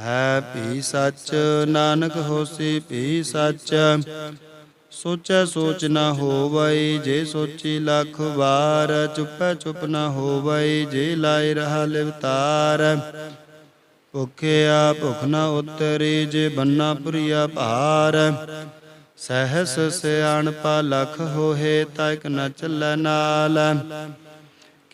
ਹੈ ਭੀ ਸੱਚ, ਨਾਨਕ ਹੋਸੀ ਭੀ ਸੱਚ। ਸੋਚੈ ਸੋਚ ਨਾ ਹੋਵਈ, ਜੇ ਸੋਚੀ ਲੱਖ ਵਾਰ, ਚੁੱਪੈ ਚੁੱਪ ਨਾ ਹੋਵਈ, ਜੇ ਲਾਇ ਰਹਾ ਲਿਵਤਾਰ ਭੁਖਿਆ ਭੁਖ ਨਾ ਉਤਰੀ, ਜੇ ਬੰਨਾ ਪੁਰੀਆ ਭਾਰ। ਸਹਸ ਸਿਆਣਪਾ ਲਖ ਹੋਏ ਤਾ ਇਕ ਨ ਚੱਲੈ ਨਾਲ।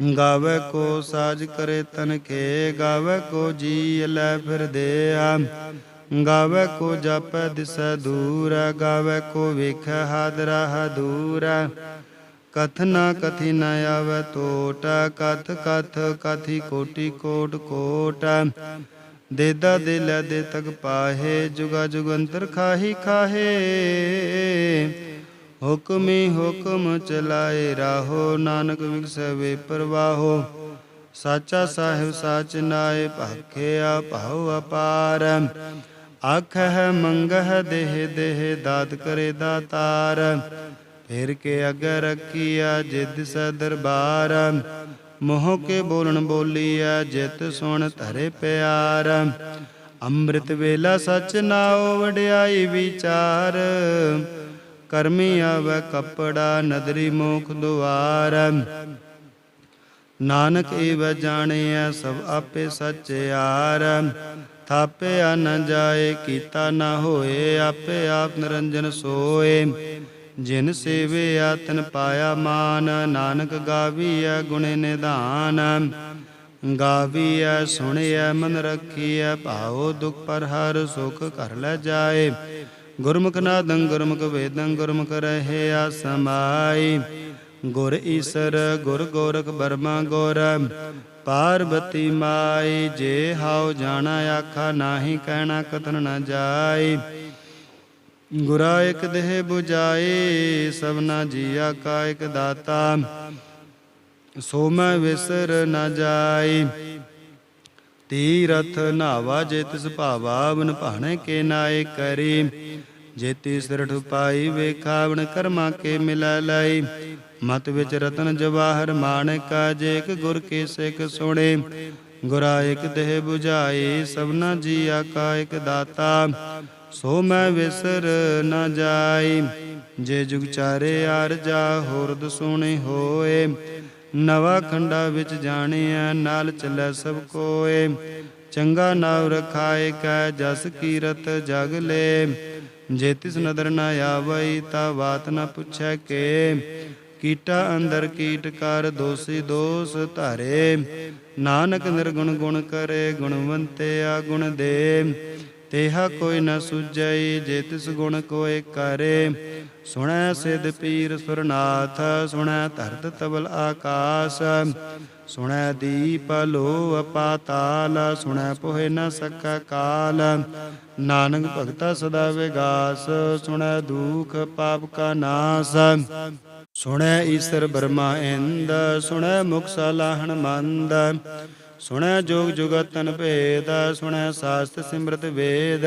ਗਾਵੇ ਕੋ ਸਾਜ ਕਰੇ ਤਨ ਕੇ, ਗਾਵੇ ਕੋ ਜੀ ਲੈ ਫਿਰਦੇ ਆ ਗਾਵੇ ਕੋ ਜਾਪੈ ਦਿਸੈ ਦੂਰ, ਗਾਵੇ ਕੋ ਵੇਖੈ ਹਾਦਰਾ ਹਦੂਰ। ਕਥਨਾ ਕਥੀ ਨ ਆਵੇ ਟੋਟ ਕਥ ਕਥ ਕਥੀ ਕੋਟੀ ਕੋਟ ਕੋਟ। ਦੇਦਾ ਦੇ ਲੈ ਦੇ ਤਕ ਪਾਹੇ, ਜੁਗਾ ਜੁਗੰਤਰ ਖਾਹੀ ਖਾਹੇ। ਹੁਕਮੀ ਹੁਕਮ ਚਲਾਏ ਰਾਹੋ, ਨਾਨਕ ਵਿਗਸਵੇ ਪ੍ਰਵਾਹੋ। ਸਾਚਾ ਸਾਹਿਬ ਸਾਚ ਨਾਏ, ਭਾਖਿਆ ਭਾਉ ਅਪਾਰ। ਆਖਹਿ ਮੰਗਹਿ ਦੇਹ ਦੇਹ, ਦਾਤ ਕਰੇ ਦਾਤਾਰ। ਫਿਰ ਕੇ ਅਗਰ ਰਖੀਆ ਜਿਦ ਸੈ ਦਰਬਾਰ। ਮੋਹ ਕੇ ਬੋਲਣ ਬੋਲੀਆ ਜਿਤ ਸੁਣ ਧਰੇ ਪਿਆਰ। ਅੰਮ੍ਰਿਤ ਵੇਲਾ ਸਚ ਨਾਉ ਵਡਿਆਈ ਵਿਚਾਰ। ਕਰਮੀ ਆਵੈ ਕਪੜਾ, ਨਦਰੀ ਮੋਖ ਦੁਆਰ। ਨਾਨਕ ਏਵ ਜਾਣਿਆ ਸਭ ਆਪੇ ਸਚਿਆਰ ਥਾਪਿਆ ਨ ਜਾਏ, ਕੀਤਾ ਨ ਹੋਏ, ਆਪੇ ਆਪ ਨਿਰੰਜਨ ਸੋਏ। ਜਿਨ ਸੇਵਿਆ ਤਨ ਪਾਇਆ ਮਾਨ। ਨਾਨਕ ਗਾਵੀਐ, ਗੁਣੇ ਨਿਧਾਨ। ਗਾਵੀਐ, ਸੁਣਿਐ, ਮਨ ਰਖੀਐ, ਭਾਉ ਦੁਖ ਪਰ ਹਰ ਸੁਖ ਕਰ ਲੈ ਜਾਏ। ਗੁਰਮੁਖ ਨਾਦੰ ਗੁਰਮੁਖ ਵੇਦੰ ਗੁਰਮੁਖ ਰਹੇ ਆ ਸਮਾਈ ਗੁਰ ਈਸਰ, ਗੁਰ ਗੋਰਖ ਬਰਮਾ ਗੁਰ, ਪਾਰਬਤੀ ਮਾਈ। ਜੇ ਹਾਉ ਜਾਣਾ ਆਖਾ, ਨਾਹੀ ਕਹਿਣਾ ਕਥਨ ਨਾ ਜਾਈ। ਗੁਰਾ ਇਕ ਦੇਹ 부ਜਾਏ ਸਭਨਾ ਜੀਆ ਕਾ ਇਕ ਦਾਤਾ। ਸੋ ਮੈਂ ਵਿਸਰ ਨਾ ਜਾਈ। ਤੀਰਥ ਨਾਵਾ ਜੇ ਤਿਸ ਭਾਵਾ ਬਨ ਭਾਣੇ ਕੇ ਨਾਏ ਕਰੀ। ਜੇ ਤੀਸਰਠ ਪਾਈ ਵੇਖਾਵਣ ਕਰਮਾ ਕੇ ਮਿਲੈ ਲਈ। ਮਤ ਵਿੱਚ ਰਤਨ ਜਵਾਹਰ ਮਾਣਕਾ ਜੇ ਇੱਕ ਗੁਰ ਕੇ ਸਿੱਖ ਸੁਣੇ। ਗੁਰਾ ਇਕ ਦੇਹ 부ਜਾਏ ਸਭਨਾ ਜੀਆ ਕਾ ਇਕ ਦਾਤਾ। ਸੋ ਮੈਂ ਵਿਸਰ ਨਾ ਜਾਈ। ਜੇ ਜੁਗ ਚਾਰੇ ਆਰ ਜਾ ਹੋਰਦ ਸੋਹਣੇ ਹੋਏ। ਨਵਾ ਖੰਡਾ ਵਿੱਚ ਜਾਣਿਆ, ਨਾਲ ਚੱਲੈ ਸਭ ਕੋਏ। ਚੰਗਾ ਨਾਮ ਰਖਾਏ ਕੈ, ਜਸ ਕੀਰਤ ਜਗ ਲੈ। ਜੇ ਤਿਸ ਨਦਰ ਨ ਆਵਈ, ਤਾ ਬਾਤ ਨ ਪੁੱਛੈ ਕੇ। ਕੀਟਾ ਅੰਦਰ ਕੀਟ ਕਰ, ਦੋਸੀ ਦੋਸ ਧਾਰੇ। ਨਾਨਕ ਨਿਰਗੁਣ ਗੁਣ ਕਰੇ, ਗੁਣਵੰਤੇ ਆ ਗੁਣ ਦੇ। ਤੇਹਾ ਕੋਈ ਨ ਸੁਝਈ, ਜੇ ਤਿਸ ਗੁਣ ਕੋਏ ਕਰੇ। ਸੁਣੈ ਸਿਧ ਪੀਰ ਸੁਰਨਾਥ, ਸੁਣੈ ਧਰਤ ਤਬਲ ਆਕਾਸ, ਸੁਣੈ ਦੀਪ ਲੋ ਅਪਾਤਾਲ ਸੁਣੈ ਪੋਹਿ ਨ ਸਕੈ ਕਾਲ। ਨਾਨਕ ਭਗਤਾ ਸਦਾ ਵਿਗਾਸ, ਸੁਣੈ ਦੁਖ ਪਾਪ ਕਾ ਨਾਸ। ਸੁਣੈ ਈਸਰ ਬਰਮਾ ਇੰਦ, ਸੁਣੈ ਮੁਖ ਸਲਾਹਣ ਮੰਦ ਸੁਣੈ ਜੋਗ ਜੁਗਤਨ ਭੇਦ, ਸੁਣੈ ਸਾਸਤ ਸਿਮਰਤ ਵੇਦ।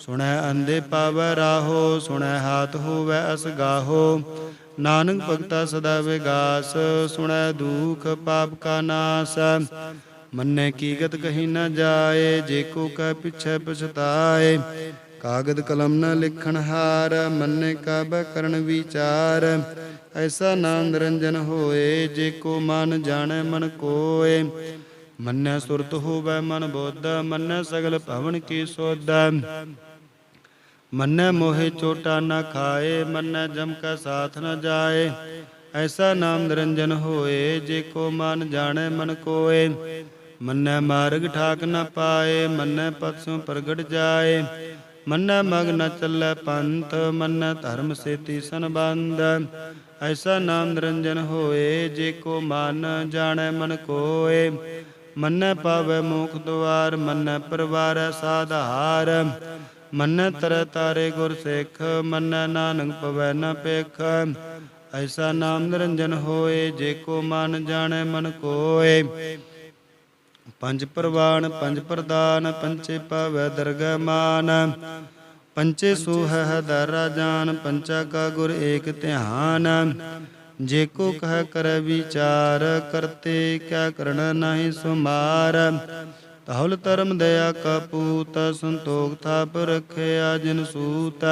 ਸੁਣੈ ਅੰਦੇ ਪਾਵੈ ਰਾਹੋ, ਸੁਣੈ ਹਾਥ ਹੋਵੈ ਅਸਗਾਹੋ ਨਾਨਕ ਭਗਤਾ ਸਦਾ ਵਿਗਾਸ, ਸੁਣੈ ਦੁਖ ਪਾਪ ਕਾ ਨਾਸ। ਮੰਨੇ ਕੀਗਤ ਕਹੀ ਨਾ ਜਾਏ, ਜੇ ਕੋ ਕੈ ਪਿਛੈ ਪਛਤਾਏ। ਕਾਗਦ ਕਲਮ ਨ ਲਿਖਣ ਹਾਰ, ਮੰਨੇ ਕਬ ਕਰਨ ਵਿਚਾਰ। ਐਸਾ ਨਾਮ ਨਿਰੰਜਨ ਹੋਏ, ਜੇ ਕੋ ਮਨ ਜਾਣੈ ਮਨ ਕੋਏ। ਮੰਨੈ ਸੁਰਤ ਹੋਵੈ ਮਨ ਬੁੱਧ, ਮੰਨੈ ਸਗਲ ਭਵਨ ਕੀ ਸੋਧ। ਮੰਨੈ ਮੋਹਿ ਚੋਟਾ ਨਾ ਖਾਏ, ਮੰਨੈ ਜਮ ਕਾ ਸਾਥ ਨਾ ਜਾਏ। ਐਸਾ ਨਾਮ ਨਿਰੰਜਨ ਹੋਏ, ਜੇ ਕੋ ਮਨ ਜਾਣੈ ਮਨ ਕੋਏ। ਮੰਨੈ ਮਾਰਗ ਠਾਕ ਨਾ ਪਾਏ, ਮੰਨੈ ਪਤਸੋਂ ਪ੍ਰਗਟ ਜਾਏ। ਮੰਨੈ ਮਗ ਨ ਚੱਲੈ ਪੰਥ, ਮੰਨੈ ਧਰਮ ਸੇਤੀ ਸੰਬੰਧ। ਐਸਾ ਨਾਮ ਨਿਰੰਜਨ ਹੋਏ, ਜੇ ਕੋ ਮਨ ਜਾਣੈ ਮਨ ਕੋਏ। ਮੰਨੈ ਪਾਵੈ ਮੋਖ ਦੁਆਰ, ਮੰਨੈ ਪਰਵਾਰੈ ਸਾਧਾਰ ਮੰਨੈ ਤਰ ਤਾਰੇ ਗੁਰ ਸਿੱਖ, ਮੰਨੈ ਨਾਨਕ ਪਵੈ ਨ ਪੇਖ ਐਸਾ ਨਾਮ ਨਿਰੰਜਨ ਹੋਏ, ਜੇ ਕੋ ਮਨ ਜਾਣੈ ਮਨ ਕੋਏ। ਪੰਜ ਪ੍ਰਵਾਨ ਪੰਜ ਪ੍ਰਦਾਨ, ਪੰਚੇ ਪਾਵੈ ਦਰਗਹਿ ਮਾਨ। ਪੰਚੇ ਸੋਹੈ ਦਰ ਜਾਨ, ਪੰਚਾ ਕਾ ਗੁਰ ਏਕ ਧਿਆਨ। ਜੇ ਕੋ ਕਹਿ ਕਰ ਵਿਚਾਰ, ਕਰਤੇ ਕਿਆ ਕਰਣ ਨਹੀਂ ਸੁਮਾਰ। ਤਹੁਲ ਧਰਮ ਦਇਆ ਕਪੂਤ ਸੰਤੋਖ ਥਾਪ ਰਖਿਆ ਜਿਨ ਸੂਤ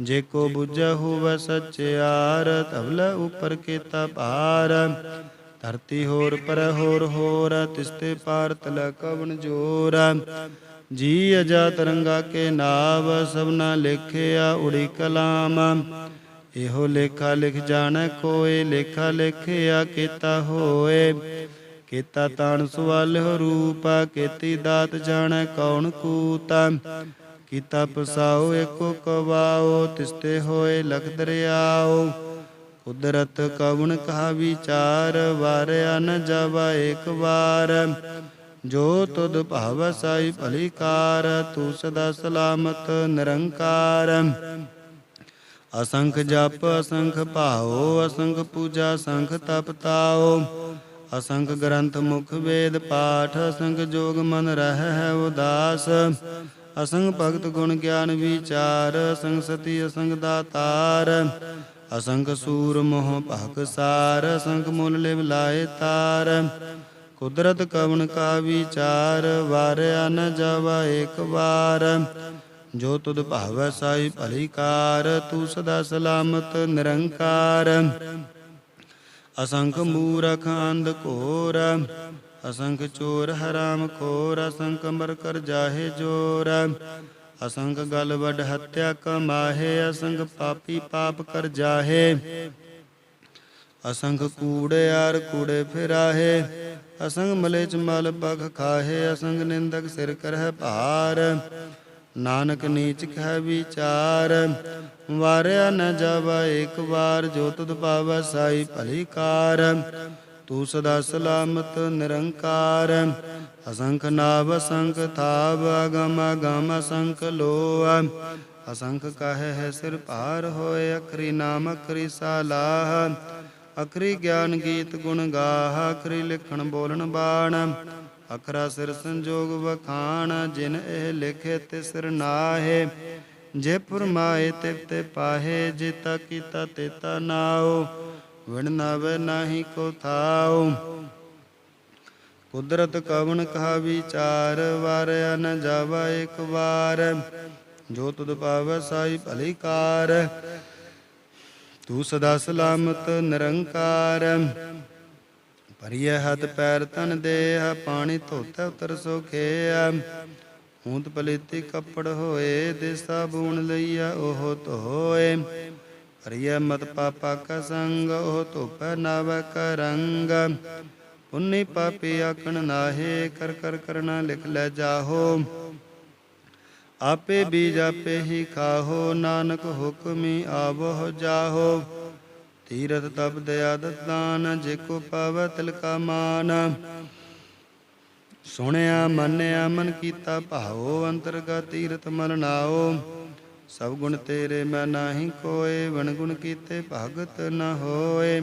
ਜੇ ਕੋ ਬੁਝੈ ਹੋਵੈ ਸਚਿਆਰ ਤਵਲ ਉਪਰ ਕੀਤਾ ਭਾਰ। ਧਰਤੀ ਹੋਰ ਪਰ ਹੋਰ ਹੋਰ ਤਿਸਤੇ ਪਾਰ ਤਲ ਕਵਨ ਜੋਰ। ਜੀ ਅਜਾ ਤਰੰਗਾ ਕੇ ਨਾਵ ਸਭਨਾ ਲੇਖਿਆ ਉੜੀ ਕਲਾਮ। ਇਹੋ ਲੇਖਾ ਲਿਖ ਜਾਣੈ ਕੋਏ ਲੇਖਾ ਲੇਖਿਆ ਕੀਤਾ ਹੋਏ। ਕੀਤਾ ਤਾਣ ਸਵਾਲਿਓ ਰੂਪ, ਕੀਤੀ ਦਾਤ ਜਾਣੈ ਕੌਣ ਕੂਤਾ। ਕੀਤਾ ਪਸਾਓ ਏਕੋ ਕਵਾਓ, ਤਿਸਤੇ ਹੋਏ ਲਖ ਦਰਿਆਓ। ਕੁਦਰਤ ਕਵਣ ਕਹਾ ਵਿਚਾਰ, ਵਾਰਿਆ ਨ ਜਾਵਾ ਏਕ ਵਾਰ। ਜੋ ਤੁਧ ਭਾਵ ਸਾਈ ਭਲੀ ਕਾਰ, ਤੂੰ ਸਦਾ ਸਲਾਮਤ ਨਿਰੰਕਾਰ। ਅਸੰਖ ਜਪ, ਅਸੰਖ ਭਾਉ ਅਸੰਖ ਪੂਜਾ, ਅਸੰਖ ਤਪ ਤਾਉ ਅਸੰਖ ਗ੍ਰੰਥ ਮੁਖ ਵੇਦ ਪਾਠ ਅਸੰਖ ਜੋਗ ਮਨ ਰਹਿ ਹੈ ਉਦਾਸ। ਅਸੰਗ ਭਗਤ ਗੁਣ ਗਿਆਨ ਵਿਚਾਰ ਅਸੰਖ ਸਤੀ ਅਸੰਖ ਦਾਤਾਰ। ਅਸੰਗ ਸੂਰ ਮੋਹ ਭਕ ਸਾਰ ਅਸੰਖ ਮੁੱਲ ਲਿਵ ਲਾਏ ਤਾਰ। ਕੁਦਰਤ ਕਵਣ ਕਾ ਵਿਚਾਰ, ਵਾਰਿਆ ਨ ਜਾਵਾ ਏਕ ਵਾਰ। ਜੋ ਤੁਧ ਭਾਵੈ ਸਾਈ ਭਲੀ ਕਾਰ, ਤੂੰ ਸਦਾ ਸਲਾਮਤ ਨਿਰੰਕਾਰ। ਅਸੰਖ ਮੂਰਖ ਅੰਧ ਘੋਰ, ਅਸੰਖ ਚੋਰ ਹਰਾਮ ਖੋਰ, ਅਸੰਖ ਮਰ ਕਰ ਜਾਹੇ ਜੋਰ, ਅਸੰਖ ਗਲ ਵਡ ਹੱਤਿਆ ਕਮਾਹੇ, ਅਸੰਖ ਪਾਪੀ ਪਾਪ ਕਰ ਜਾਹੇ, ਅਸੰਖ ਕੂੜੇ ਆਰ ਕੂੜੇ ਫਿਰਾਹੇ ਅਸੰਗ ਮਲੇ ਮਲ ਪਖ ਖਾਹੇ ਅਸੰਗ ਨਿੰਦਕ ਸਿਰ ਕਰਹਿ ਭਾਰ ਨਾਨਕ ਨੀਚ ਕਹਿ ਵਿਚਾਰ, ਵਾਰਿਆ ਨ ਜਾਵਾ ਏਕ ਵਾਰ, ਜੋ ਤੁਧ ਪਾਵੈ ਸਾਈ ਭਲੀ ਕਾਰ। ਤੂੰ ਸਦਾ ਸਲਾਮਤ ਨਿਰੰਕਾਰ, ਅਸੰਖ ਨਾਵ ਅਸੰਖ ਥਾਵ, ਅਗਮ ਅਗਮ ਅਸੰਖ ਲੋ ਅਸੰਖ ਕਾਹੇ ਹੈ ਸਿਰ ਭਾਰ ਹੋਏ, ਅਖਰੀ ਨਾਮ ਅਖਰੀ ਸਾਲਾਹ। ਅਖਰੀ ਗਿਆਨ ਗੀਤ ਗੁਣ ਗਾਹ, ਅਖਰੀ ਲਿਖਣ ਬੋਲਣ ਬਾਣ। ਅਖਰਾ ਸਿਰ ਸੰਜੋਗ ਵਖਾਣ, ਜਿਨ ਇਹ ਲਿਖੇ ਤਿਸਰ ਨਾਹੇ। ਜੇ ਫਰਮਾਏ ਤਿਵਤੇ ਪਾਹੇ, ਜਿਤਾ ਕੀਤਾ ਤੇਤਾ ਨਾਉ। ਵਿਣ ਨਾਹੀ ਕੋ ਥਾਉ। ਕੁਦਰਤ ਕਵਣ ਕਹਾ ਵਿਚਾਰ, ਵਾਰਿਆ ਨ ਜਾਵਾ ਇੱਕ ਵਾਰ। ਜੋ ਤੁਧ ਪਾਵੈ ਸਾਈ ਭਲੀ ਕਾਰ। ਤੂੰ ਸਦਾ ਸਲਾਮਤ ਨਿਰੰਕਾਰ। ਪਰਿਯ ਹੱਥ ਪੈਰ ਤਨ ਦੇਹ, ਪਾਣੀ ਧੋਤਾ ਉਤਰ ਸੋਖਿਆ ਹੂੰਤ ਪਲੀਤੀ ਕੱਪੜ ਹੋਏ ਦੇ ਬੂਣ ਲਈਆ ਉਹ ਧੋਏ। ਪਰਿਯ ਮਤ ਪਾਪਾ ਕਾ ਸੰਗ, ਉਹ ਧੋਪ ਨਵ ਕਰੰਗ ਪੁੰਨੀ ਪਾਪੀ ਆਕਣ ਨਾਹੇ, ਕਰ ਕਰ ਕਰਨਾ ਲਿਖ ਲੈ ਜਾਹੋ। ਆਪੇ ਬੀਜ ਆਪੇ ਹੀ ਖਾਹੋ, ਨਾਨਕ ਹੁਕਮੀ ਆਵੋ ਜਾਹੋ। ਤੀਰਥ ਤਪ ਦਇਆ ਦਤਾਨ, ਜੇ ਕੋ ਪਾਵੈ ਤਿਲ ਕਾ ਮਾਨ। ਸੁਣਿਆ, ਮੰਨਿਆ, ਮਨ ਕੀਤਾ ਭਾਉ, ਅੰਤਰਗਤ ਤੀਰਥ ਮਲ ਨਾਓ ਸਭ ਗੁਣ ਤੇਰੇ ਮੈਂ ਨਾਹੀ ਕੋਏ ਵਣ ਗੁਣ ਕੀਤੇ ਭਗਤ ਨ ਹੋਏ।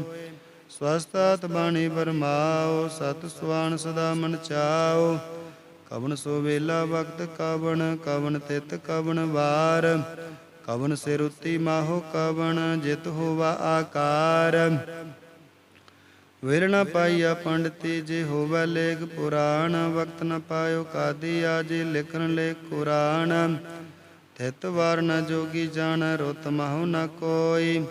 ਸਵਸਤਤ ਬਾਣੀ ਬਰਮਾਓ ਸਤ ਸੁਆਨ ਸਦਾ ਮਨ ਚਾਓ ਕਵਨ ਸੋ ਵੇਲਾ ਵਕਤ ਕਵਨ ਕਵਨ ਤਿਤ ਕਵਨ ਵਾਰ। ਕਵਨ ਸਿਰੁਤੀ ਮਾਹੋ ਕਵਨ, ਜਿਤ ਹੋਵਾ ਆਕਾਰ। ਵਿਰ ਨ ਪਾਈਆ ਪੰਡਤੀ, ਜੇ ਹੋਵੇ ਲੇਖ ਪੁਰਾਣ, ਵਕਤ ਨ ਪਾਇਓ ਕਾਦੀ ਆਜੇ, ਲਿਖਣ ਲੈ ਕੁਰਾਨ। ਤਿਤ ਵਾਰ ਨ ਜੋਗੀ ਜਾਣ, ਰੁਤ ਮਹੁ ਨ ਕੋਈ।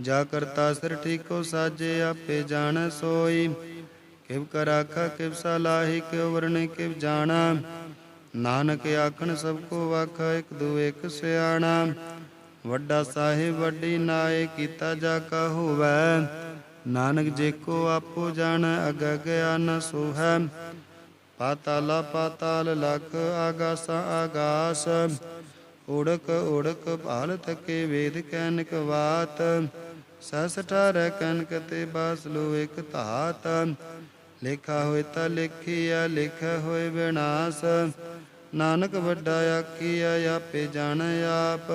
ਜਾ ਕਰਤਾ ਸਿਰ ਠੀਕੋ ਸਾਜੇ, ਆਪੇ ਜਾਣ ਸੋਈ। ਕਿਵ ਕਰ ਆਖਾ ਕਿਵ ਸਲਾਹੀ, ਕਿਵ ਵਰਣੇ, ਕਿਵ ਜਾਣਾ। ਨਾਨਕ ਆਖਣ ਸਭ ਕੋ ਆਖਾ ਇੱਕ ਦੂ ਇੱਕ ਸਿਆਣਾ। ਵੱਡਾ ਸਾਹਿਬ, ਵੱਡੀ ਨਾਏ, ਕੀਤਾ ਜਾ ਕਾ ਹੋਵੈ। ਨਾਨਕ ਜੇ ਕੋ ਆਪੋ ਜਾਣ, ਅਗ ਗਿਆਨ ਸੋ ਹੈ ਪਾਤਾਲ ਲਖ, ਆਗਾਸ ਆਗਾਸ। ਉੜਕ ਉੜਕ ਭਾਲ ਤਕੇ ਵੇਦ ਕੈਨਕ ਵਾਤ ਸਸ ਠਾਰੈ ਕਨਕ ਤੇ ਬਾਸ ਲੋ ਇਕ ਧਾਤ। ਲਿਖਾ ਹੋਇ ਤਾ ਲਿਖਿਆ ਲਿਖਿਆ ਹੋਇ ਵਿਨਾਸ਼ ਨਾਨਕ ਵੱਡਾ ਆਖੀਆ ਆਪੇ ਜਾਣ ਆਪ।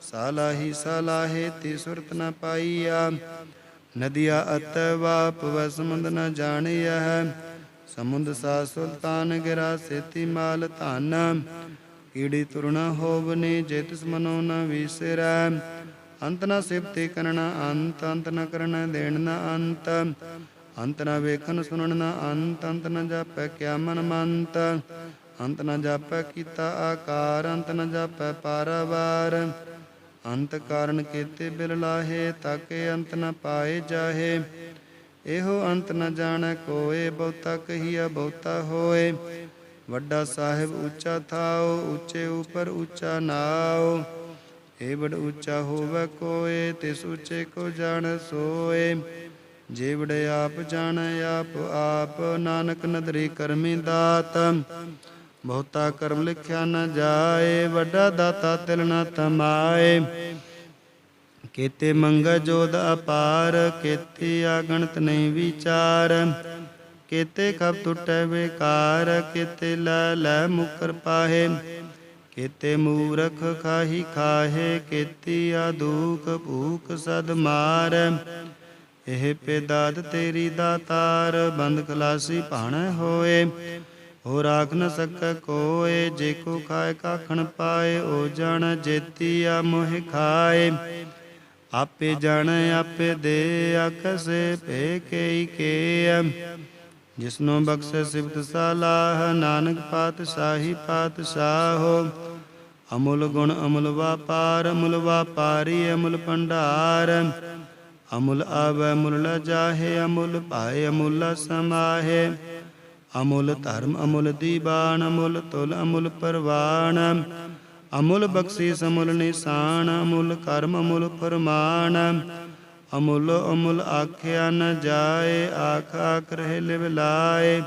ਸਾਲਾਹੀ ਸਾਲਾਹੇ ਤੀ ਸੁਰਤ ਨ ਪਾਈਆ। ਨਦੀਆ ਅਤ ਵਾਪ ਵਸਮੰਦ ਨ ਜਾਣਿਆ। ਹੈ ਸਮੁੰਦ ਸਾ ਸੁਲਤਾਨ ਗਿਰਾ ਸੇਤੀ ਮਾਲ ਧਨ। ਕੀੜੀ ਤੁਰਣ ਹੋਵਨੇ ਜਿਤ ਮਨੋ ਨ ਵਿਸਰੈ। ਅੰਤ ਨ ਸਿਫਤੇ ਕਰਨਾ ਅੰਤ ਅੰਤ ਨ ਕਰਨਾ ਦੇਣ ਨ ਅੰਤ। ਅੰਤ ਨ ਵੇਖਣ ਸੁਣਨ ਨ ਅੰਤ ਅੰਤ ਨ ਜਾਪੈ ਕਿਆ ਮਨ ਮੰਤ। ਅੰਤ ਨ ਜਾਪੈ ਕੀਤਾ ਆਕਾਰ, ਅੰਤ ਨ ਜਾਪੈ ਪਾਰਵਾਰ। ਅੰਤ ਕਾਰਨ ਕੀਤੇ ਬਿਲ ਲਾਹੇ, ਤਾਕੇ ਅੰਤ ਨ ਪਾਏ ਜਾਹੇ। ਇਹੋ ਅੰਤ ਨ ਜਾਣੈ ਕੋਏ, ਬਹੁਤਾ ਕਹੀਆ ਬਹੁਤਾ ਹੋਏ। ਵੱਡਾ ਸਾਹਿਬ ਉੱਚਾ ਥਾਓ ਉੱਚੇ ਉਪਰ ਉੱਚਾ ਨਾਓ ਏ ਬੜ ਉੱਚਾ ਹੋਵੇ ਕੋਏ, ਤਿਸ ਉੱਚੇ ਕੋ ਜਾਣ ਸੋਏ। ਜੇ ਵੜ ਆਪ ਜਾਣ, ਆਪ ਆਪ ਨਾਨਕ ਨਦਰੀ ਕਰਮੀ ਦਾਤ। ਬਹੁਤਾ ਕਰਮ ਲਿਖਿਆ ਨਾ ਜਾਏ, ਵੱਡਾ ਦਾਤਾ ਤਿਲ ਨਾ ਤਮਾਏ। ਕੀਤੇ ਮੰਗ ਜੋਦ ਅਪਾਰ, ਕੀਤੇ ਆਗਣਤ ਨਹੀਂ ਵਿਚਾਰ। ਕੀਤੇ ਕਬ ਟੁੱਟੈ ਵਿਕਾਰ, ਕੀਤੇ ਲੈ ਲੈ ਮੁਕਰ ਪਾਹੇ। ਕੀਤੇ ਮੂਰਖ ਖਾਹੀ ਖਾਹੇ, ਕੀਤੀ ਆ ਭੂਖ ਸਦ ਮਾਰ। ਇਹ ਪੇ ਪੇਦਾਦ ਤੇਰੀ ਦਾਤਾਰ, ਬੰਦ ਖਲਾਸੀ ਭਾਣਾ ਹੋਏ। ਹੋ ਰਾਖ ਨ ਸਕੈ ਕੋਏ, ਜੇ ਕੋ ਖਾਏ ਕਾਖਣ ਪਾਏ ਓ ਜਣ ਜੇਤੀ ਆ ਮੋਹਿ ਖਾਏ। ਆਪੇ ਜਾਣ, ਆਪੇ ਦੇ ਆਕਸੇ ਭੇ ਕੇਈ ਕੇ ਜਿਸਨੂੰ ਬਖਸ਼ੇ ਸਿਫਤ ਸਾਲਾਹ, ਨਾਨਕ ਪਾਤਸ਼ਾਹੀ ਪਾਤਸ਼ਾਹੋ। ਅਮੁੱਲ ਗੁਣ ਅਮੁੱਲ ਵਾਪਾਰ, ਅਮੁੱਲ ਵਾਪਾਰੀ ਅਮੁੱਲ ਭੰਡਾਰ। ਅਮੁੱਲ ਆਵੈ ਮੁੱਲ ਜਾਹੇ, ਅਮੁੱਲ ਭਾਏ, ਅਮੁੱਲ ਸਮਾਹੇ। ਅਮੁੱਲ ਧਰਮ, ਅਮੁੱਲ ਦੀਬਾਨ, ਅਮੁੱਲ ਤੁਲ, ਅਮੁੱਲ ਪਰਵਾਨ। ਅਮੁੱਲ ਬਖਸ਼ਿਸ਼, ਅਮੁੱਲ ਨਿਸ਼ਾਨ, ਅਮੁੱਲ ਕਰਮ, ਅਮੁੱਲ ਫਰਮਾਨ। ਅਮੁੱਲ ਅਮੁੱਲ ਆਖਿਆ ਨ ਜਾਏ, ਆਖ ਆਖ ਰਹਿ ਲਿਵ ਲਾਏ।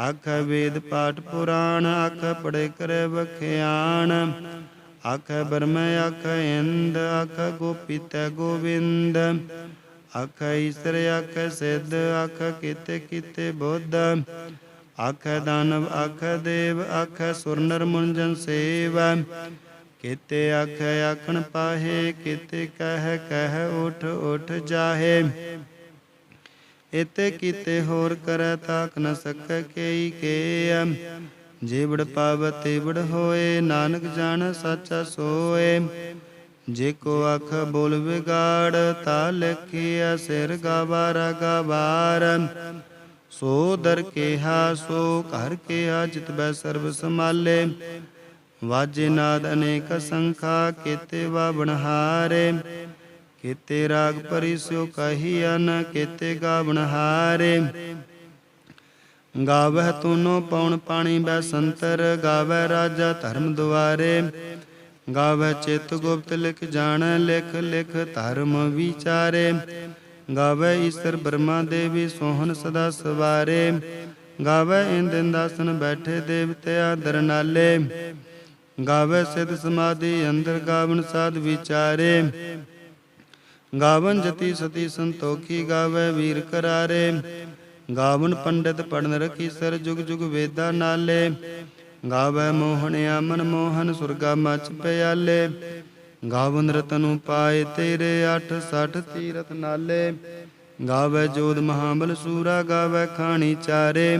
ਆਖ ਵੇਦ ਪਾਠ ਪੁਰਾਣ, ਆਖ ਪੜੇ ਕਰੇ ਵਖਿਆਣ ਆਖ ਬਰਮ ਆਖ ਇੰਦ, ਆਖ ਗੋਪੀਤ ਤੈ ਗੋਵਿੰਦ। ਅਖ ਈਸਰ ਅਖ ਸਿੱਧ ਆਖ ਕੀਤੇ ਕੀਤੇ ਬੁੱਧ। ਆਖ ਦਾਨਵ ਆਖ ਦੇਵ ਆਖ ਸੁਰ ਨਰ ਮੁੰਜਨ ਸੇਵ। ਕੀਤੇ ਆਖ ਆਖਣ ਪਾਹੇ, ਕੀਤੇ ਕਹਿ ਕਹਿ ਉਠ ਉਠ ਜਾਹੇ। ਇਤੇ ਕੀਤੇ ਹੋਰ ਕਰੈ ਤਾਕ ਨ ਸਕੈ ਕੇਈ ਕੇ ਜੀਵੜ ਪਾਵਤੇ ਵੜ ਹੋਏ, ਨਾਨਕ ਜਾਣ ਸਾਚਾ ਸੋਏ। ਜੇ ਕੋ ਅੱਖ ਬੋਲ ਵਿਗਾੜ, ਤਾ ਲਖਿਆ ਸਿਰ ਗਵਾਰਾ ਗਵਾਰ। ਸੋ ਦਰ ਕੇਹਾ, ਸੋ ਘਰ ਕੇਹਾ, ਜਿਤ ਬੈ ਸਰਬ ਸਮਾਲੇ ਵਾਜੇ ਨਾਦ ਅਨੇਕ ਸੰਖਾ, ਕੀਤੇ ਵਾ ਬਨਹਾਰੇ ਕੀਤੇ ਰਾਗ ਪਰਿ ਸਿਓ ਕਹੀਆ ਨ, ਕੀਤੇ ਗਾਵਣ ਹਾਰੇ। ਗਾਵਹਿ ਤੂਨੋ ਪਉਣ ਪਾਣੀ ਬੈ ਸੰਤਰ ਗਾਵੈ ਰਾਜਾ ਧਰਮ ਦੁਆਰੇ। ਗਾਵਹਿ ਚਿਤ ਗੁਪਤ ਲਿਖ ਜਾਣ, ਲਿਖ ਲਿਖ ਧਰਮ ਵਿਚਾਰੇ। ਗਾਵਹਿ ਈਸ਼ਰ ਬ੍ਰਹਮਾ ਦੇਵੀ ਸੋਹਣ ਸਦਾ ਸਵਾਰੇ। ਗਾਵਹਿ ਇੰਦ ਇੰਦਾਸਨ ਬੈਠੇ ਦੇਵਤਿਆ ਦਰਨਾਲੇ ਗਾਵਹਿ ਸਿਧ ਸਮਾਧੀ ਅੰਦਰ ਗਾਵਨ ਸਾਧ ਵਿਚਾਰੇ। ਗਾਵਨ ਜਤੀ ਸਤੀ ਸੰਤੋਖੀ ਗਾਵੇ ਵੀਰ ਕਰਾਰੇ। ਗਾਵਨ ਪੰਡਿਤ ਪੜਨ ਰਖੀ ਸਰ ਜੁਗ ਜੁਗ ਵੇਦਾ ਨਾਲੇ। ਗਾਵੈ ਮੋਹਣਿਆ ਮਨ ਮੋਹਨ ਸੁਰਗਾ ਮਚ ਪਿਆਲੇ। ਗਾਵਨ ਰਤਨੁ ਪਾਏ ਤੇਰੇ 860 ਤੀਰਥ ਨਾਲੇ। ਗਾਵੈ ਜੋਧ ਮਹਾਬਲ ਸੂਰਾ, ਗਾਵੈ ਖਾਣੀ ਚਾਰੇ।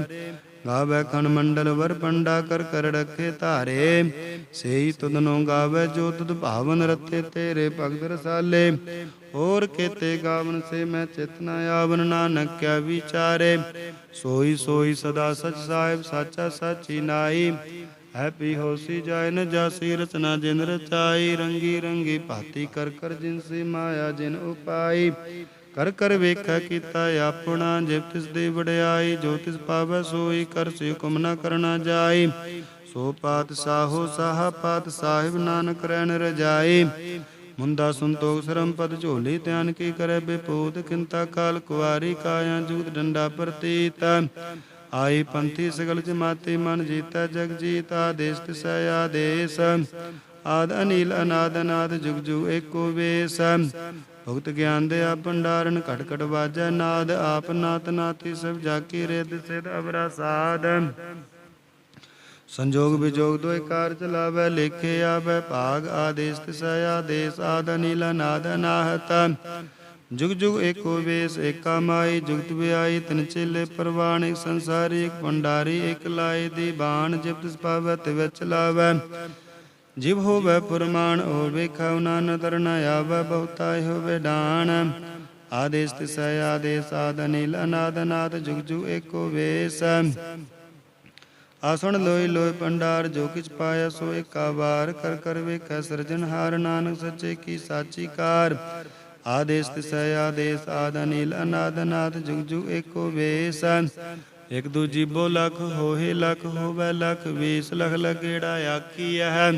ਗਾਵੈ ਖਣ ਮੰਡਲ ਵਰ ਪੰਡਾ ਕਰ ਕਰ ਰੱਖੇ ਧਾਰੇ। ਸੇਈ ਤੁਧਨੋ ਗਾਵੈ ਜੋ ਤੁਧ ਭਾਵਨ ਰਤੇ ਤੇਰੇ ਭਗਤ ਰਸਾਲੇ। ਹੋਰ ਕੇਤੇ ਗਾਵਨ ਸੇ ਮੈਂ ਚਿਤ ਨ ਆਵਨ ਨਾਨਕ ਕਿਆ ਵਿਚਾਰੇ। ਸੋਈ ਸੋਈ ਸਦਾ ਸਚ ਸਾਹਿਬ, ਸਾਚਾ ਸਾਚੀ ਨਾਈ। ਹੈਪੀ ਹੋਸੀ ਜਾਇ ਨ ਜਾਸੀ, ਰਚਨਾ ਜਿਨ ਰਚਾਈ। ਰੰਗੀ ਰੰਗੀ ਭਾਤੀ ਕਰ ਕਰ ਜਿਨ ਸੀ ਮਾਇਆ ਜਿਨ ਉਪਾਈ। ਕਰ ਕਰ ਵੇਖੈ ਕੀਤਾ ਆਪਣਾ ਜਿਵ ਤਿਸ ਦੀ ਵਡਿਆਈ। ਜੋ ਤਿਸ ਪਾਵੈ ਸੋਈ, ਕਰ ਸੇ ਹੁਕਮ ਨ ਕਰਨਾ ਜਾਈ। ਸੋ ਪਾਤ ਸਾਹੋ ਸਾਹ ਪਾਤ ਸਾਹਿਬ ਨਾਨਕ ਰਹਿਣ ਰਜਾਈ। ਮੁੰਦਾ ਸੰਤੋਖ ਸਰਮ ਪਦ ਝੋਲੀ ਧਿਆਨ ਕੀ ਕਰੇ ਬਿਪੂਤ ਕਿੰਤਾ ਕਾਲ ਕੁਵਾਰੀ ਕਾਇਆ ਜੂਤ ਡੰਡਾ ਪ੍ਰਤੀਤ। ਆਈ ਪੰਥੀ ਸਗਲ ਜਮਾਤੀ ਮਨ ਜੀਤਾ ਜਗ ਜੀਤ, ਆਦੇਸ ਤਿਸੈ ਆਦੇਸ। ਆਦ ਅਨੀਲ ਅਨਾਦ ਅਨਾਦ ਜੁਗ ਜੁਗ ਏਕੋ ਵੇਸ। ਭਗਤ ਗਿਆਨ ਦੇ ਆ ਭੰਡਾਰਨ ਘਟ ਘਟ ਵਾਜੈ ਨਾਦ, ਆਪ ਨਾਤ ਨਾਤੀ ਸਭ ਜਾਕੀ ਰੇਤ ਸਿਧ ਅਵਰਾ ਸਾਧ। ਸੰਜੋਗ ਵਿਜੋਗ ਦੋਇ ਕਾਰ ਚਲਾਵੈ ਲੇਖੇ ਆਵੈ, ਭਾਗ ਆਦੇਸ ਤਿਸੈ ਆਦੇਸ, ਆਦ ਅਨੀਲ ਅਨਾਦ ਅਨਾਹਤ। ਜੁਗ ਜੁਗ ਏਕੋ ਵੇਸ, ਏਕਾ ਮਾਈ, ਜੁਗਤ ਵਿਆਈ, ਤਿਨ ਚੇਲੇ ਪਰਵਾਣ, ਸੰਸਾਰੀ ਭੰਡਾਰੀ, ਇੱਕ ਲਾਏ ਦੀ ਬਾਣ ਜਿਬ ਤਿਸ ਪਾਵੈ, ਤੇ ਵਿੱਚ ਲਾਵੈ। ਜਿਵ ਹੋਵੇ ਪੁਰਮਾਨ ਹੋਵੇ ਖਾਉ ਨਾ ਨਦਰ ਨ ਆਵੈ, ਬਹੁਤਾ ਹੋਵੇ ਡਾਣ। ਆਦੇਸ ਤਿਸੈ ਆਦੇਸ, ਆਦ ਅਨੀਲ ਅਨਾਦ ਅਨਾਦ, ਜੁਗ ਜੁਗ ਏਕੋ ਵੇਸ। ਆਸਣ ਲੋਈ ਲੋਈ ਪੰਡਾਰ, ਜੋ ਕਿਛ ਪਾਇਆ ਸੋ ਏਕਾ ਵਾਰ। ਕਰ ਕਰ ਵੇਖੈ ਸਿਰਜਨਹਾਰ ਨਾਨਕ ਸੱਚੇ ਕੀ ਸਾਚੀ ਕਾਰ। ਆਦੇਸ ਤਿਸੈ, ਆਦੇਸ ਆਦ, ਅਨੀਲ ਅਨਾਦ ਅਨਾਦ, ਜੁਗ ਜੁਗ ਏਕੋ ਵੇਸ। ਇਕ ਦੂਜੀ ਬੋ ਲਖ ਹੋਏ ਲਖ, ਹੋਵੇ ਲਖ ਵੀਸ। ਲਖ ਲਗੇੜਾ ਆਕੀਆ ਹੈ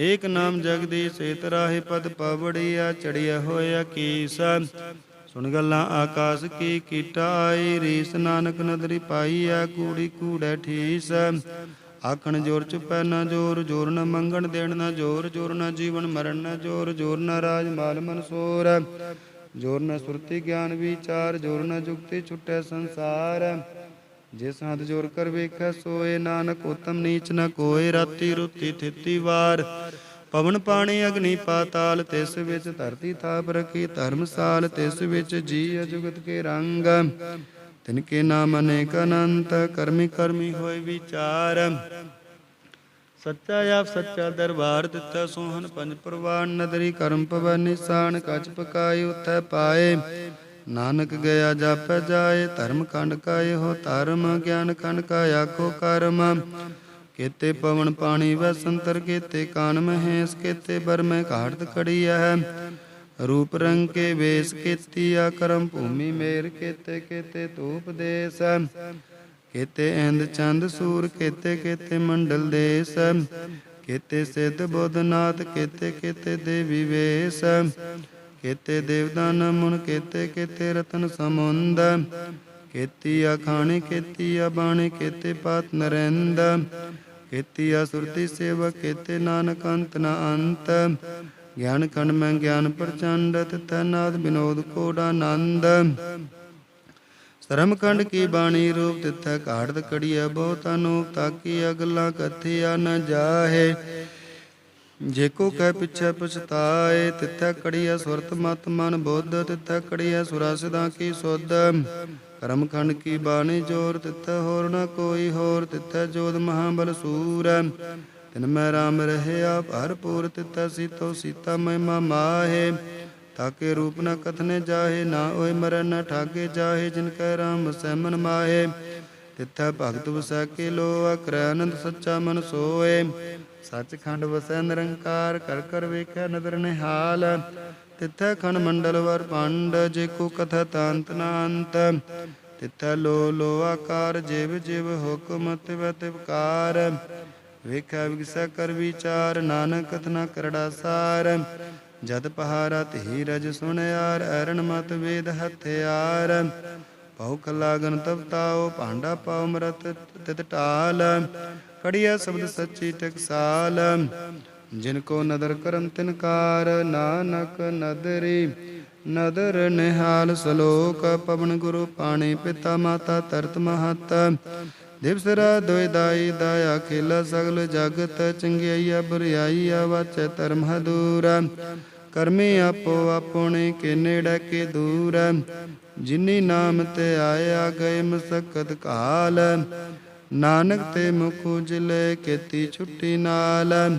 ਏਕ ਨਾਮ ਜਗਦੀਸ਼, ਏਤ ਰਾਹੇ ਪਦ ਪਵੜਿਆ ਚੜਿਆ ਹੋਇਆ ਕੀਸ। ਸੁਣ ਗੱਲਾਂ ਆਕਾਸ ਕੀ ਕੀਟਾ ਰੀਸ ਨਾਨਕ ਨਦਰੀ ਪਾਈ ਆ ਕੂੜੀ ਕੂੜੈ ਠੀਸ ਆਖਣ ਜੋਰ ਚੁਪੈ ਨਾ ਜੋਰ ਜੋਰ ਨ ਮੰਗਣ ਦੇਣ ਨਾ ਜੋਰ ਜੋਰ ਨ ਜੀਵਨ ਮਰਨ ਨਾ ਜੋਰ ਜੋਰ ਨ ਰਾਜ ਮਾਲ ਮਨਸੂਰ ਜੋਰ ਨਾ ਸੁਰਤੀ ਗਿਆਨ ਵਿਚਾਰ, ਜੋਰ ਨਾ ਜੁਗਤੀ ਛੁਟੈ ਸੰਸਾਰ ਜਿਸ ਹੱਥ ਜੋਰ ਕਰ ਵੇਖੈ ਸੋਏ ਨਾਨਕ, ਉਤਮ ਨੀਚ ਨ ਕੋਏ, ਰਾਤੀ ਰੁਤੀ ਥਿੱਤੀ ਵਾਰ। ਪਵਨ ਪਾਣੀ ਅਗਨੀ ਪਾਤਾਲ, ਤਿਸ ਵਿੱਚ ਧਰਤੀ ਥਾਪ ਰਖੀ, ਧਰਮਸਾਲ ਤਿਸ ਵਿੱਚ ਜੀ ਅਜੁਗਤ ਕੇ ਰੰਗ। ਤਿਨ ਕੇ ਨਾਮ ਅਨੇਕ ਅਨੰਤ, ਕਰਮੀ ਕਰਮੀ ਹੋਏ ਵਿਚਾਰ। ਸੱਚਾ ਆਪ ਸੱਚਾ ਦਰਬਾਰ ਦਿੱਤਾ ਸੋਹਣ ਪੰਜ ਪ੍ਰਵਾਨ, ਨਦਰੀ ਕਰਮ ਪਵਨ ਨਿਸ਼ਾਨ ਕਚ ਪਕਾਏ ਉਥੈ ਪਾਏ। ਨਾਨਕ ਗਿਆ ਜਾਪੈ ਜਾਏ, ਧਰਮ ਖੰਡ ਕਾ ਹੋ ਧਰਮ, ਗਿਆਨ ਖੰਡ ਕਾ ਆਖੋ ਕਰਮ। ਕੇਤੇ ਪਵਨ ਪਾਣੀ ਵਸੰਤਰ ਸੰਤਰ ਕੇਤੇ ਕਾਨ ਮਹੇਸ ਕੇਤੇ ਬਰਮੈ ਘਾਟਤ ਕੜੀ ਹੈ ਰੂਪ ਰੰਗ ਕੇ ਵੇਸ ਕੀਤੀਆ ਕਰਮ ਭੂਮੀ ਮੇਰ ਕੇਤੇ ਕੇਤੇ ਧੂਪ ਦੇਸ। ਕੇਤੇ ਇੰਦ ਚੰਦ ਸੂਰ ਕੇਤੇ ਕੇਤੇ ਮੰਡਲ ਦੇਸ। ਕੇਤੇ ਸਿੱਧ ਬੁੱਧਨਾਥ ਕੇਤੇ ਕੇਤੇ ਦੇਵੀ ਵੇਸ। ਕੇਤੇ ਦੇਵਦਾਨ ਮੁਨ ਕੇਤੇ ਕੇਤੇ ਰਤਨ ਸਮੁੰਦ। ਕੇਤੀ ਆ ਖਾਣੀ, ਕੇਤੀ ਆ ਬਾਣੀ, ਕੇਤੇ ਪਾਤ ਨਰੈਂਦ। ਕੇਤੀ ਆ ਸੁਰਤੀ ਸੇਵਕ ਨਾਨਕ ਅੰਤ ਨ ਅੰਤ। ਗਿਆਨ ਖੰਡ ਮੈਂ ਗਿਆਨ ਪ੍ਰਚੰਡ ਤਿਤੈ ਬਿਨੋਦ ਕੋੜਾ ਆਨੰਦ। ਸ਼ਰਮ ਖੰਡ ਕੀ ਬਾਣੀ ਰੂਪ, ਤਿੱਥੈ ਘਾੜਤ ਕੜੀਐ ਬਹੁਤ ਅਨੂਪ, ਤਾਕੀ ਅਗਲਾ ਕਥਿਆ ਨ ਜਾਹੇ। ਜੇ ਕੋ ਕਹਿ ਪਿਛੈ ਪਛਤਾਏ, ਤਿੱਥੈ ਕੜੀਐ ਸੁਰਤ ਮਤ ਮਨ ਬੁੱਧ, ਤਿੱਥੈ ਕੜੀਐ ਸੁਰਾ ਸਦਾ ਕੀ ਸੁਧ। ਕਰਮ ਖੰਡ ਕੀ ਬਾਣੀ ਜੋਰ ਤਿੱਥੈ, ਹੋਰ ਨਾ ਕੋਈ ਹੋਰ ਤਿੱਥੈ ਜੋਧ ਮਹਾਬਲ ਸੂਰ। ਤਿਨ ਮੈਂ ਰਾਮ ਰਹਿਆ, ਭਰਪੂਰ ਤਿੱਥੈ, ਸੀਤੋ ਸੀਤਾ ਮਹਿਮਾ ਮਾਹੇ। ਤਾਕੇ ਰੂਪ ਨ ਕਥਨੇ ਜਾਹੇ, ਨਾ ਓਏ ਮਰਨ ਨ ਠਾਗੇ ਜਾਹੇ, ਜਿਨ ਕੈ ਰਾਮ ਵਸੈ ਮਨ ਮਾਹੇ। ਤਿੱਥੈ ਭਗਤ ਵਸੈ ਕੇ ਲੋ ਅਕਰੈ ਆਨੰਦ ਸੱਚਾ ਮਨ ਸੋਏ ਸੱਚਖੰਡ ਵਸੈ ਨਿਰੰਕਾਰ, ਕਰ ਕਰ ਵੇਖੈ ਨਦਰ ਨਿਹਾਲ। ਤਿਥੈ ਖੰਡ ਮੰਡਲ ਵਰ ਪੰਡ ਜੇ ਕੋ ਕਥਾ ਤਾਂਤ ਨ ਅੰਤ ਲੋ ਲੋ ਆਕਾਰ, ਜਿਵ ਜਿਵ ਹੁਕਮ, ਤਿਵ ਤਿਵਕਾਰ ਵੇਖੈ ਵਿਗਸੈ ਕਰ ਵਿਚਾਰ, ਨਾਨਕ ਕਥਨਾ ਕਰੜਾ ਸਾਰ। ਜਦ ਪਹਾਰਾ ਤੇ ਰਜ ਸੁਣਿਆਰ ਐਰਣ ਮਤ ਵੇਦ ਹਥਿਆਰ। ਭਉਖ ਲਾਗਨ ਤਬ ਤਾਓ ਭਾਂਡਾ ਪਾਉ ਮਰਤ ਤਿਤ ਢਾਲ। ਕੜੀਆ ਸ਼ਬਦ ਸੱਚੀ ਟਕਸਾਲ ਜਿਨ ਕੋ ਨਦਰ ਕਰਮ ਤਿਨਕਾਰ ਨਾਨਕ ਨਦਰੀ। ਨਦਰ ਨਿਹਾਲ ਸ਼ਲੋਕ, ਪਵਨ ਗੁਰੂ ਪਾਣੀ ਪਿਤਾ ਮਾਤਾ ਤਰਤ ਮਹਤ। ਦਿਵਸ ਰਾ ਦੋਇ ਦਾਈ ਸਗਲ ਜਗਤ ਚੰਗਿਆਈਆ ਬੁਰਿਆਈਆ ਵਾਚੈ ਧਰਮ ਹਦੂਰ। ਕਰਮੀ ਆਪੋ ਆਪੋਣੇ ਕੇ ਨੇੜੇ ਕੇ ਦੂਰ। ਜਿਨੀ ਨਾਮ ਤੇ ਆਇਆ ਗਏ ਮਸਕਤ ਕਾਲ। ਨਾਨਕ ਤੇ ਮੁਖ ਉਜਲੇ ਕੀਤੀ ਛੁੱਟੀ ਨਾਲ।